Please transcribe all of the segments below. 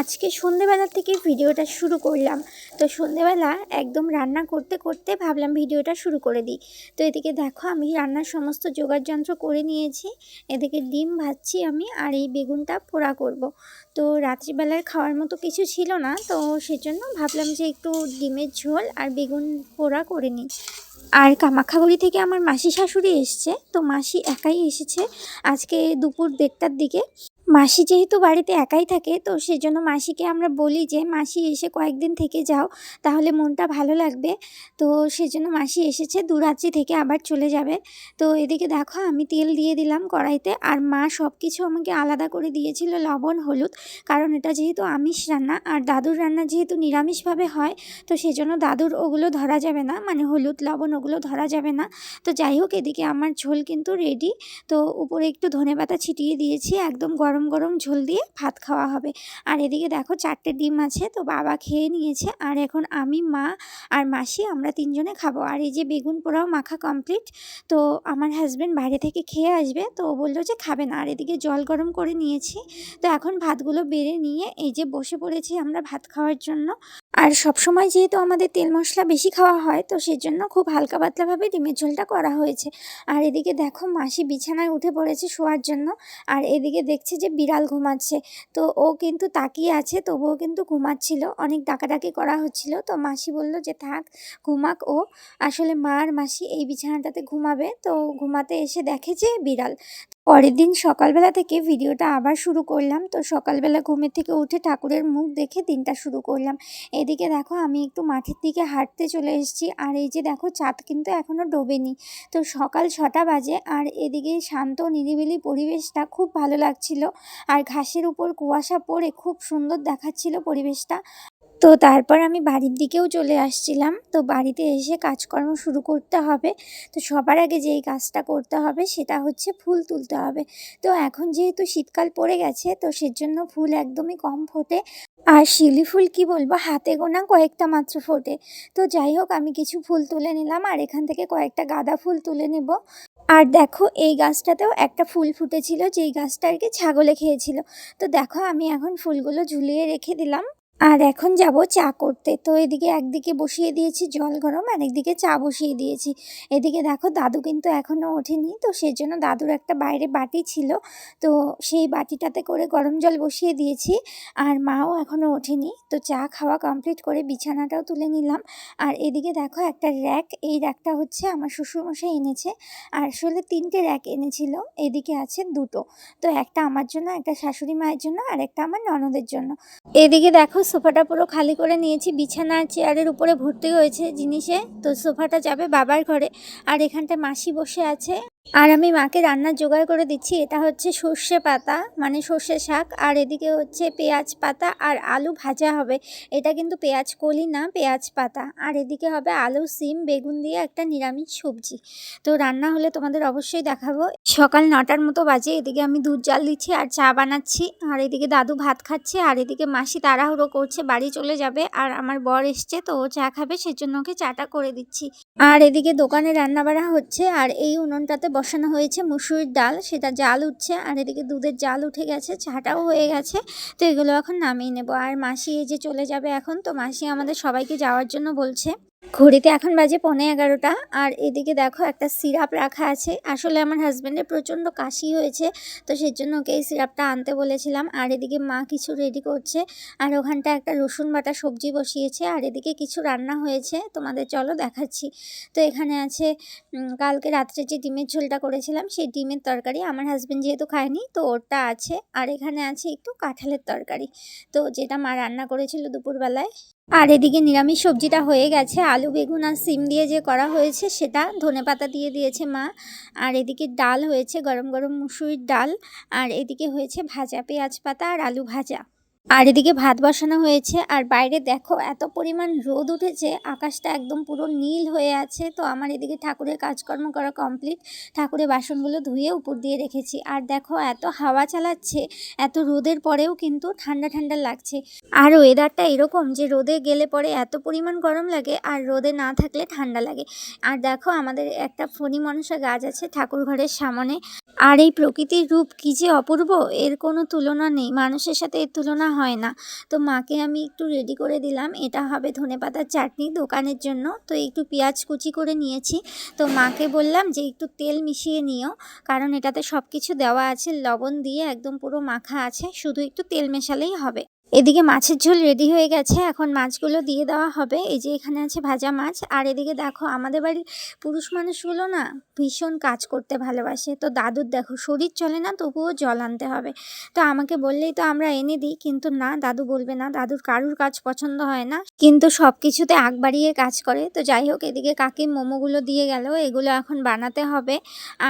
আজকে সন্ধেবেলা থেকে ভিডিওটা শুরু করলাম। তো সন্ধেবেলা একদম রান্না করতে করতে ভাবলাম ভিডিওটা শুরু করে দিই। তো এদিকে দেখো আমি রান্নার সমস্ত যন্ত্র করে নিয়েছি। এদিকে ডিম ভাজছি আমি আর এই বেগুনটা পোড়া করব। তো রাত্রিবেলার খাওয়ার মতো কিছু ছিল না, তো সেজন্য ভাবলাম যে একটু ডিমের ঝোল আর বেগুন পোড়া করে নিই। আর কামাখ্যাগুড়ি থেকে আমার মাসি শাশুড়ি এসছে, তো মাসি একাই এসেছে আজকে দুপুর দেড়টার দিকে। মাসি যেহেতু বাড়িতে একাই থাকে, তো সেজন্য মাসিকে আমরা বলি যে, মাসি এসে কয়েকদিন থেকে যাও, তাহলে মনটা ভালো লাগবে। তো সেজন্য মাসি এসেছে দু দুরাত্রি থেকে আবার চলে যাবে। তো এদিকে দেখো, আমি তেল দিয়ে দিলাম কড়াইতে, আর মা সব কিছু আমাকে আলাদা করে দিয়েছিল লবণ, হলুদ, কারণ এটা যেহেতু আমিষ রান্না, আর দাদুর রান্না যেহেতু নিরামিষভাবে হয়, তো সেজন্য দাদুর ওগুলো ধরা যাবে না মানে হলুদ, লবণ ওগুলো ধরা যাবে না। তো যাই হোক, এদিকে আমার ঝোল কিন্তু রেডি তো উপরে একটু ধনেপাতা ছিটিয়ে দিয়েছি, একদম গরম গরম গরম ঝোল দিয়ে ভাত খাওয়া হবে। আর এদিকে দেখো চারটে ডিম আছে, তো বাবা খেয়ে নিয়েছে। আর এখন আমি, মা আর মাসি আমরা তিনজনে খাব। আর এই যে বেগুন পোড়াও মাখা কমপ্লিট তো আমার হাজব্যান্ড বাইরে থেকে খেয়ে আসবে, তো বলল যে খাবে না। আর এদিকে জল গরম করে নিয়েছি। তো এখন ভাতগুলো বেড়ে নিয়ে এই যে বসে পড়েছি আমরা ভাত খাওয়ার জন্য। আর সবসময় যেহেতু আমাদের তেল মশলা বেশি খাওয়া হয়, তো সেজন্য খুব হালকা পাতলাভাবে ডিমের ঝোলটা করা হয়েছে। আর এদিকে দেখো মাসি বিছানায় উঠে পড়েছে শোয়ার জন্য। আর এদিকে দেখছে যে বিড়াল ঘুমাচ্ছে। তো ও কিন্তু তাকিয়ে আছে, তবুও কিন্তু ঘুমাচ্ছিল। অনেক ডাকাডাকি করা হচ্ছিল। তো মাসি বলল যে, থাক, ঘুমাক ও। আসলে মা আর মাসি এই বিছানাটাতে ঘুমাবে। তো ঘুমাতে এসে দেখে যে বিড়াল। পরের দিন সকালবেলা থেকে ভিডিওটা আবার শুরু করলাম। তো সকালবেলা ঘুমের থেকে উঠে ঠাকুরের মুখ দেখে দিনটা শুরু করলাম। এদিকে দেখো আমি একটু মাঠের দিকে হাঁটতে চলে এসেছি। আর এই যে দেখো চাঁদ কিন্তু এখনও ডোবেনি। তো সকাল ছটা বাজে আর এদিকে শান্ত, নিরিবিলি পরিবেশটা খুব ভালো লাগছিল। আর ঘাসের উপর কুয়াশা পড়ে খুব সুন্দর দেখাচ্ছিল পরিবেশটা। তো তারপর আমি বাড়ির দিকেও চলে আসছিলাম। তো বাড়িতে এসে কাজকর্ম শুরু করতে হবে। তো সবার আগে যেই কাজটা করতে হবে সেটা হচ্ছে ফুল তুলতে হবে। তো এখন যেহেতু শীতকাল পড়ে গেছে, তো সেজন্য ফুল একদমই কম ফোটে। আর শিউলি ফুল কি বলব, হাতে গোনা কয়েকটা মাত্র ফোটে। তো যাই হোক, আমি কিছু ফুল তুলে নিলাম আর এখান থেকে কয়েকটা গাঁদা ফুল তুলে নেব। আর দেখো, এই গাছটাতেও একটা ফুল ফুটেছিল, যেই গাছটা আর কি ছাগলে খেয়েছিল। তো দেখো, আমি এখন ফুলগুলো ঝুলিয়ে রেখে দিলাম। আর এখন যাব চা করতে। তো এদিকে একদিকে বসিয়ে দিয়েছি, জল গরম, আর একদিকে চা বসিয়ে দিয়েছি। এদিকে দেখো দাদু কিন্তু এখনও ওঠেনি, তো সেজন্য দাদুর একটা বাইরে বাটি ছিল। তো সেই বাটিটাতে করে গরম জল বসিয়ে দিয়েছি, আর মাও এখনও ওঠেনি। তো চা খাওয়া কমপ্লিট করে বিছানাটাও তুলে নিলাম। আর এদিকে দেখো একটা র্যাক, এই র্যাকটা হচ্ছে আমার শ্বশুরমশাই এনেছে। আর আসলে তিনটে র্যাক এনেছিল, এদিকে আছে দুটো। তো একটা আমার জন্য, একটা শাশুড়ি মায়ের জন্য, আর একটা আমার ননদের জন্য। এদিকে দেখো সোফাটা পুরো খালি করে নিয়েছি, বিছানা, চেয়ারের উপরে ভর্তি হয়েছে জিনিসে। তো সোফাটা যাবে বাবার ঘরে। আর এখানটা মাসি বসে আছে। আর আমি মাকে রান্নার জোগাড় করে দিচ্ছি। এটা হচ্ছে সর্ষে পাতা মানে সর্ষে শাক, আর এদিকে হচ্ছে পেঁয়াজ পাতা আর আলু ভাজা হবে। এটা কিন্তু পেঁয়াজ কলি না, পেঁয়াজ পাতা। আর এদিকে হবে আলু, সিম, বেগুন দিয়ে একটা নিরামিষ সবজি। তো রান্না হলে তোমাদের অবশ্যই দেখাবো। সকাল নটার মতো বাজে, এদিকে আমি দুধ জাল দিচ্ছি আর চা বানাচ্ছি। আর এদিকে দাদু ভাত খাচ্ছে, আর এদিকে মাসি তাড়াহুড়ো করছে, বাড়ি চলে যাবে। আর আমার বর এসছে, তো ও চা খাবে, সেজন্য ওকে চাটা করে দিচ্ছি। আর এদিকে দোকানে রান্না বাড়া হচ্ছে, আর এই উনুনটাতে বসানো হয়েছে মুসুরির ডাল, সেটা জাল উঠছে আর এদিকে দুধের জাল উঠে গেছে, চাটাও হয়ে গেছে। তো এগুলো এখন নামিয়ে নেব। আর মাসি এই যে চলে যাবে এখন, তো মাসি আমাদের সবাইকে যাওয়ার জন্য বলছে। ঘড়িতে এখন বাজে পৌনে এগারোটা। আর এদিকে দেখো একটা সিরাপ রাখা আছে। আসলে আমার হাজব্যান্ডের প্রচণ্ড কাশি হয়েছে, তো সেজন্য ওকে এই সিরাপটা আনতে বলেছিলাম। আর এদিকে মা কিছু রেডি করছে। আর ওখানটা একটা রসুন বাটা সবজি বসিয়েছে। আর এদিকে কিছু রান্না হয়েছে। তোমাদের চলো দেখাচ্ছি। তো এখানে আছে কালকে রাত্রে যে ডিমের ঝোলটা করেছিলাম, সেই ডিমের তরকারি আমার হাজব্যান্ড যেহেতু খায়নি, তো ওরটা আছে। আর এখানে আছে একটু কাঁঠালের তরকারি। তো যেটা মা রান্না করেছিল দুপুরবেলায়। আর এদিকে নিরামিষ সবজিটা হয়ে গেছে, আলু, বেগুন আর সিম দিয়ে যে করা হয়েছে সেটা ধনে পাতা দিয়ে দিয়েছে মা। আর এদিকে ডাল হয়েছে, গরম গরম মুসুরির ডাল। আর এদিকে হয়েছে ভাজা পেঁয়াজ পাতা আর আলু ভাজা। আর এদিকে ভাত বসানো হয়েছে, আর বাইরে দেখো এত পরিমাণ রোদ উঠেছে, আকাশটা একদম পুরো নীল হয়ে আছে। তো আমার এদিকে ঠাকুরের কাজকর্ম করা কমপ্লিট ঠাকুরের বাসনগুলো ধুয়ে উপর দিয়ে রেখেছি। আর দেখো এত হাওয়া চালাচ্ছে, এত রোদের পরেও কিন্তু ঠান্ডা ঠান্ডা লাগছে। আর ওয়েদারটা এরকম যে রোদে গেলে পরে এত পরিমাণ গরম লাগে, আর রোদে না থাকলে ঠান্ডা লাগে। আর দেখো আমাদের একটা ফণি মনসা গাছ আছে ঠাকুর ঘরের সামনে, আর এই প্রকৃতির রূপ কী যে অপূর্ব, এর কোনো তুলনা নেই। মানুষের সাথে এর তুলনা হয় না। তো মাকে আমি একটু রেডি করে দিলাম। এটা হবে ধনে পাতার চাটনি দোকানের জন্য। তো একটু পেঁয়াজ কুচি করে নিয়েছি। তো মাকে বললাম যে একটু তেল মিশিয়ে নিও। কারণ এটাতে সব কিছু দেওয়া আছে। লবণ দিয়ে একদম পুরো মাখা আছে। শুধু একটু তেল মেশালেই হবে। এদিকে মাছের ঝোল রেডি হয়ে গেছে। এখন মাছগুলো দিয়ে দেওয়া হবে। এই যে এখানে আছে ভাজা মাছ। আর এদিকে দেখো, আমাদের বাড়ির পুরুষ মানুষগুলো না ভীষণ কাজ করতে ভালোবাসে। তো দাদুর দেখো, শরীর চলে না, তবুও জল আনতে হবে। তো আমাকে বললেই তো আমরা এনে দিই, কিন্তু না, দাদু বলবে না। দাদুর কারুর কাজ পছন্দ হয় না। কিন্তু সব কিছুতে আগ বাড়িয়ে কাজ করে। তো যাই হোক, এদিকে কাকি মোমোগুলো দিয়ে গেল। এগুলো এখন বানাতে হবে।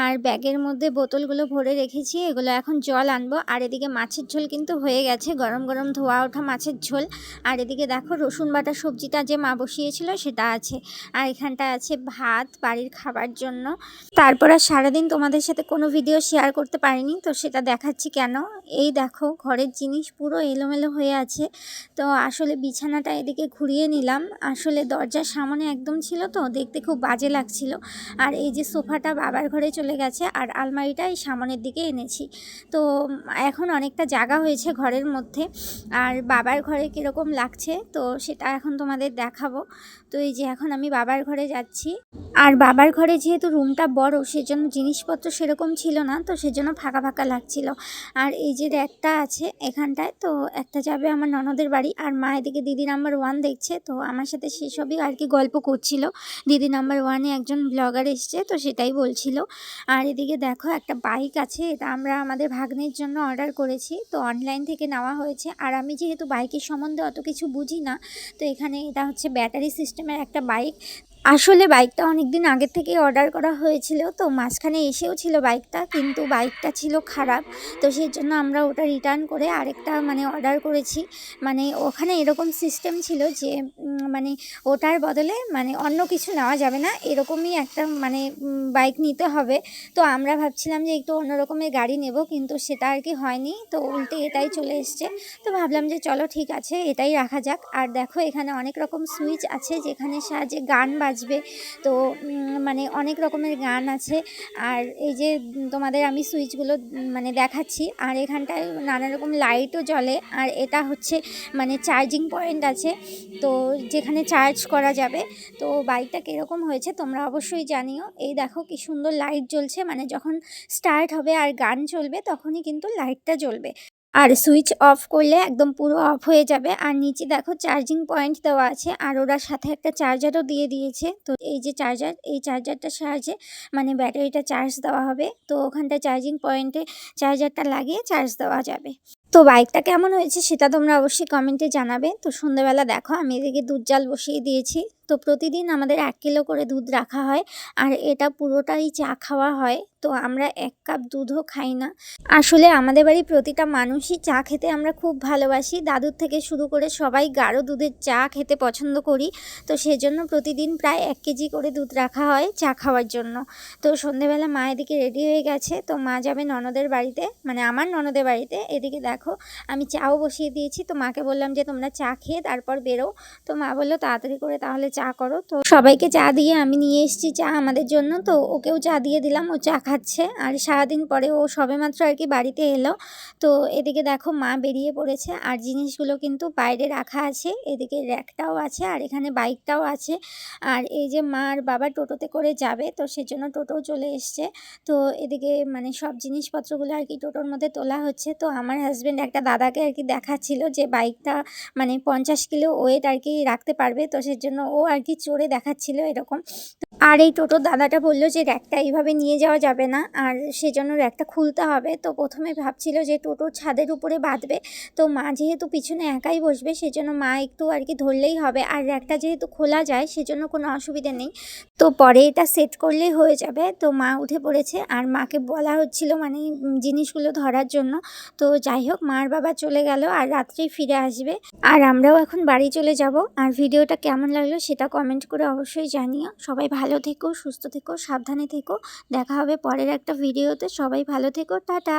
আর ব্যাগের মধ্যে বোতলগুলো ভরে রেখেছি। এগুলো এখন জল আনব। আর এদিকে মাছের ঝোল কিন্তু হয়ে গেছে। গরম গরম ধোয়া ওঠা মাছের ঝোল। আর এদিকে দেখো রসুন বাটা সবজিটা যে মা বসিয়েছিল সেটা আছে। আর এখানটা আছে ভাত, বাড়ির খাবার জন্য। তারপর আর সারাদিন তোমাদের সাথে কোনো ভিডিও শেয়ার করতে পারিনি, তো সেটা দেখাচ্ছি কেন? এই দেখো ঘরের জিনিস পুরো এলোমেলো হয়ে আছে। তো আসলে বিছানাটা এদিকে ঘুরিয়ে নিলাম। আসলে দরজার সামনে একদম ছিল তো, দেখতে খুব বাজে লাগছিল। আর এই যে সোফাটা বাবার ঘরে চলে গেছে, আর আলমারিটা এই সামনের দিকে এনেছি। তো এখন অনেকটা জায়গা হয়েছে ঘরের মধ্যে। আর বাবার ঘরে কীরকম লাগছে, তো সেটা এখন তোমাদের দেখাবো। তো এই যে এখন আমি বাবার ঘরে যাচ্ছি। আর বাবার ঘরে যেহেতু রুমটা বড়, সেজন্য জিনিসপত্র সেরকম ছিল না, তো সেজন্য ফাঁকা ফাঁকা লাগছিল। আর এই যে র্যাকটা আছে এখানটায়, তো একটা যাবে আমার ননদের বাড়ি। আর মা এদিকে দিদি নাম্বার ওয়ান দেখছে, তো আমার সাথে সেসবই আর কি গল্প করছিল। দিদি নাম্বার ওয়ানে একজন ব্লগার এসছে, তো সেটাই বলছিল। আর এদিকে দেখো একটা বাইক আছে, এটা আমরা আমাদের ভাগ্নের জন্য অর্ডার করেছি। তো অনলাইন থেকে নেওয়া হয়েছে। আর আমি যেহেতু বাইকের সম্বন্ধে অত কিছু বুঝি না, তো এখানে এটা হচ্ছে ব্যাটারি সিস্টেমের একটা বাইক। আসলে বাইকটা অনেক দিন আগের থেকেই অর্ডার করা হয়েছিল, তো মাঝখানে এসেও ছিল বাইকটা, কিন্তু বাইকটা ছিল খারাপ। তো সেই জন্য আমরা ওটা রিটার্ন করে আরেকটা মানে অর্ডার করেছি। মানে ওখানে এরকম সিস্টেম ছিল যে মানে ওটার বদলে মানে অন্য কিছু নেওয়া যাবে না, এরকমই একটা মানে বাইক নিতে হবে। তো আমরা ভাবছিলাম যে একটু অন্য রকমের গাড়ি নেব, কিন্তু সেটা আর কি হয়নি, তো উল্টে এটাই চলে এসছে। তো ভাবলাম যে চলো ঠিক আছে, এটাই রাখা যাক। আর দেখো এখানে অনেক রকম সুইচ আছে, যেখানে সাহায্যে গান বাজবে তো মানে অনেক রকমের গান আছে। আর এই যে, তোমাদের আমি সুইচগুলো মানে দেখাচ্ছি। আর এখানটায় নানা রকম লাইটও জ্বলে। আর এটা হচ্ছে মানে চার্জিং পয়েন্ট আছে। তো, যেখানে চার্জ করা যাবে। তো, বাইকটা কীরকম হয়েছে তোমরা অবশ্যই জানিও। এই দেখো কি সুন্দর লাইট জ্বলছে। মানে যখন স্টার্ট হবে আর গান চলবে, তখনই কিন্তু লাইটটা জ্বলবে। আর সুইচ অফ করলে একদম পুরো অফ হয়ে যাবে। আর নিচে দেখো চার্জিং পয়েন্ট দেওয়া আছে আর ওরা সাথে একটা চার্জারও দিয়ে দিয়েছে। তো এই যে চার্জার, এই চার্জারটার সাহায্যে মানে ব্যাটারিটা চার্জ দেওয়া হবে। তো ওখানটা চার্জিং পয়েন্টে চার্জারটা লাগিয়ে চার্জ দেওয়া যাবে। তো বাইকটা কেমন হয়েছে সেটা তোমরা অবশ্যই কমেন্টে জানাবে। তো সন্ধ্যেবেলা দেখো, আমি এদিকে দুধ জাল বসিয়ে দিয়েছি। তো প্রতিদিন আমাদের এক কিলো করে দুধ রাখা হয় আর এটা পুরোটাই চা খাওয়া হয়। তো আমরা এক কাপ দুধও খাই না। আসলে আমাদের বাড়ির প্রতিটা মানুষই চা খেতে আমরা খুব ভালোবাসি। দাদুর থেকে শুরু করে সবাই গাঢ় দুধের চা খেতে পছন্দ করি। তো সেজন্য প্রতিদিন প্রায় এক কেজি করে দুধ রাখা হয় চা খাওয়ার জন্য। তো সন্ধেবেলা মা এদিকে রেডি হয়ে গেছে। তো মা যাবে ননদের বাড়িতে মানে আমার ননদের বাড়িতে। এদিকে দেখো আমি চাও বসিয়ে দিয়েছি। তো মাকে বললাম যে, তোমরা চা খেয়ে তারপর বেরো। তো মা বলল, তাড়াতাড়ি করে তাহলে চা করো। তো সবাইকে চা দিয়ে আমি নিয়ে এসেছি চা আমাদের জন্য। তো ওকেও চা দিয়ে দিলাম, ও চা খাচ্ছে। আর সারাদিন পরে ও সবেমাত্র আর কি বাড়িতে এলো। তো এদিকে দেখো, মা বেরিয়ে পড়েছে। আর জিনিসগুলো কিন্তু বাইরে রাখা আছে। এদিকে র্যাকটাও আছে, আর এখানে বাইকটাও আছে। আর এই যে মা আর বাবা টোটোতে করে যাবে, তো সেজন্য টোটোও চলে এসছে। তো এদিকে মানে সব জিনিসপত্রগুলো আর কি টোটোর মধ্যে তোলা হচ্ছে। তো আমার হাজব্যান্ড একটা দাদাকে আর কি দেখাচ্ছিল যে বাইকটা মানে পঞ্চাশ কিলো ওয়েট আর কি রাখতে পারবে, তো সেজন্য ও আর কি চড়ে দেখাচ্ছিল এরকম। আর এই টোটোর দাদাটা বলল যে র্যাকটা এইভাবে নিয়ে যাওয়া যাবে না, আর সেজন্য র্যাকটা খুলতে হবে। তো প্রথমে ভাবছিল যে টোটোর ছাদের উপরে বাঁধবে, তো মা যেহেতু পিছনে একাই বসবে, সেজন্য মা একটু আর কি ধরলেই হবে। আর র্যাকটা যেহেতু খোলা যায়, সেজন্য কোনো অসুবিধে নেই। তো পরে এটা সেট করলেই হয়ে যাবে। তো মা উঠে পড়েছে, আর মাকে বলা হচ্ছিল মানে জিনিসগুলো ধরার জন্য। তো যাই হোক, মার বাবা চলে গেল, আর রাত্রেই ফিরে আসবে। আর আমরাও এখন বাড়ি চলে যাব। আর ভিডিওটা কেমন লাগল সেটা কমেন্ট করে অবশ্যই জানিও। সবাই ভালো থেকো, সুস্থ থেকো, সাবধানে থেকো। দেখা হবে পরের একটা ভিডিওতে। সবাই ভালো থেকো, টাটা।